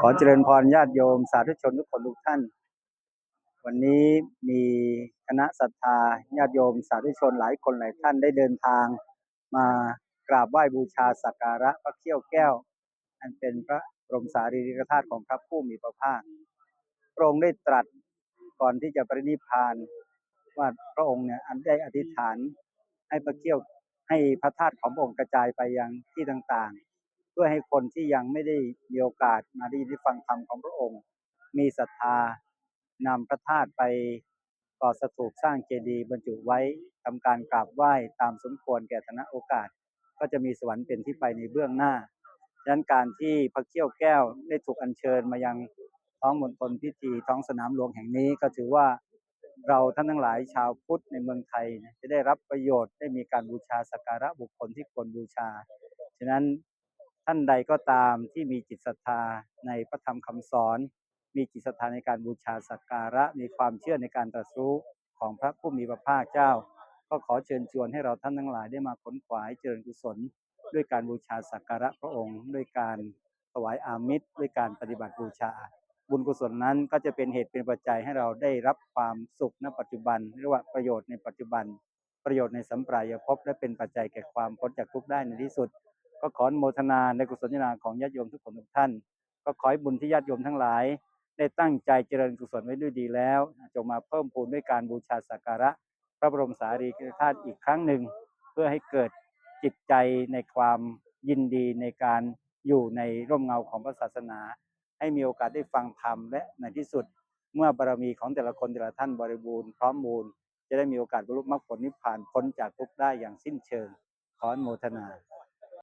ขอเจริญพรญาติโยมสาธุชนทุกคนทุกท่าน วันนี้มีคณะศรัทธาญาติโยมสาธุชนหลายคนหลายท่านได้เดินทาง มากราบไหว้บูชาสักการะพระเขี้ยวแก้ว อันเป็นพระบรมสารีริกธาตุของพระผู้มีพระภาคพระองค์ได้ตรัสก่อนที่จะปรินิพพานว่าพระองค์เนี่ยอันได้อธิษฐานให้พระเขี้ยวให้พระธาตุของพระองค์กระจายไปยังที่ต่างๆ พื่อให้คนที่ยังไม่ได้มีโอกาสมาได้ยินได้ฟังธรรมของพระองค์ มีศรัทธานำพระธาตุไปก่อสถูปสร้างเจดีย์บรรจุไว้ทำการกราบไหว้ตามสมควรแก่ฐานโอกาส ก็จะมีสวรรค์เป็นที่ไปในเบื้องหน้าดังนั้นการที่พระเขี้ยวแก้วได้ถูกอัญเชิญมายังท้องมณฑลพิธีท้องสนามหลวงแห่งนี้ก็ถือว่าเราท่านทั้งหลายชาวพุทธในเมืองไทยเนี่ยจะได้รับประโยชน์ได้มีการบูชาสักการะบุคคลที่ควรบูชา ฉะนั้น ท่านใดก็ตามที่มีจิตศรัทธาในพระธรรมคำสอน มีจิตศรัทธาในการบูชาสักการะมีความเชื่อในการตรัสรู้ของพระผู้มีพระภาคเจ้า ก็ขอเชิญชวนให้เราท่านทั้งหลายได้มาขนขวายเจริญกุศล ด้วยการบูชาสักการะพระองค์ ด้วยการถวายอามิตรด้วยการปฏิบัติบูชา บุญกุศลนั้นก็จะเป็นเหตุเป็นปัจจัยให้เราได้รับความสุขณปัจจุบันเรียกว่าประโยชน์ในปัจจุบัน ประโยชน์ในสัมปรายภพและเป็นปัจจัยแก่ความพ้นจากทุกข์ได้ในที่สุด ก็ขอโมทนาในกุศลญาณของญาติโยมทุกคนทุกท่าน ก็ขอให้บุญที่ญาติโยมทั้งหลาย ได้ตั้งใจเจริญกุศลไว้ด้วยดีแล้ว จงมาเพิ่มพูนด้วยการบูชาสักการะ พระบรมสารีริกธาตุอีกครั้งหนึ่ง เพื่อให้เกิดจิตใจในความยินดีในการอยู่ในร่มเงาของพระศาสนา ให้มีโอกาสได้ฟังธรรมและในที่สุด เมื่อบารมีของแต่ละคนแต่ละท่านบริบูรณ์พร้อมมูล จะได้มีโอกาสบรรลุมรรคผลนิพพานพ้นจากทุกข์ได้อย่างสิ้นเชิง ขอโมทนา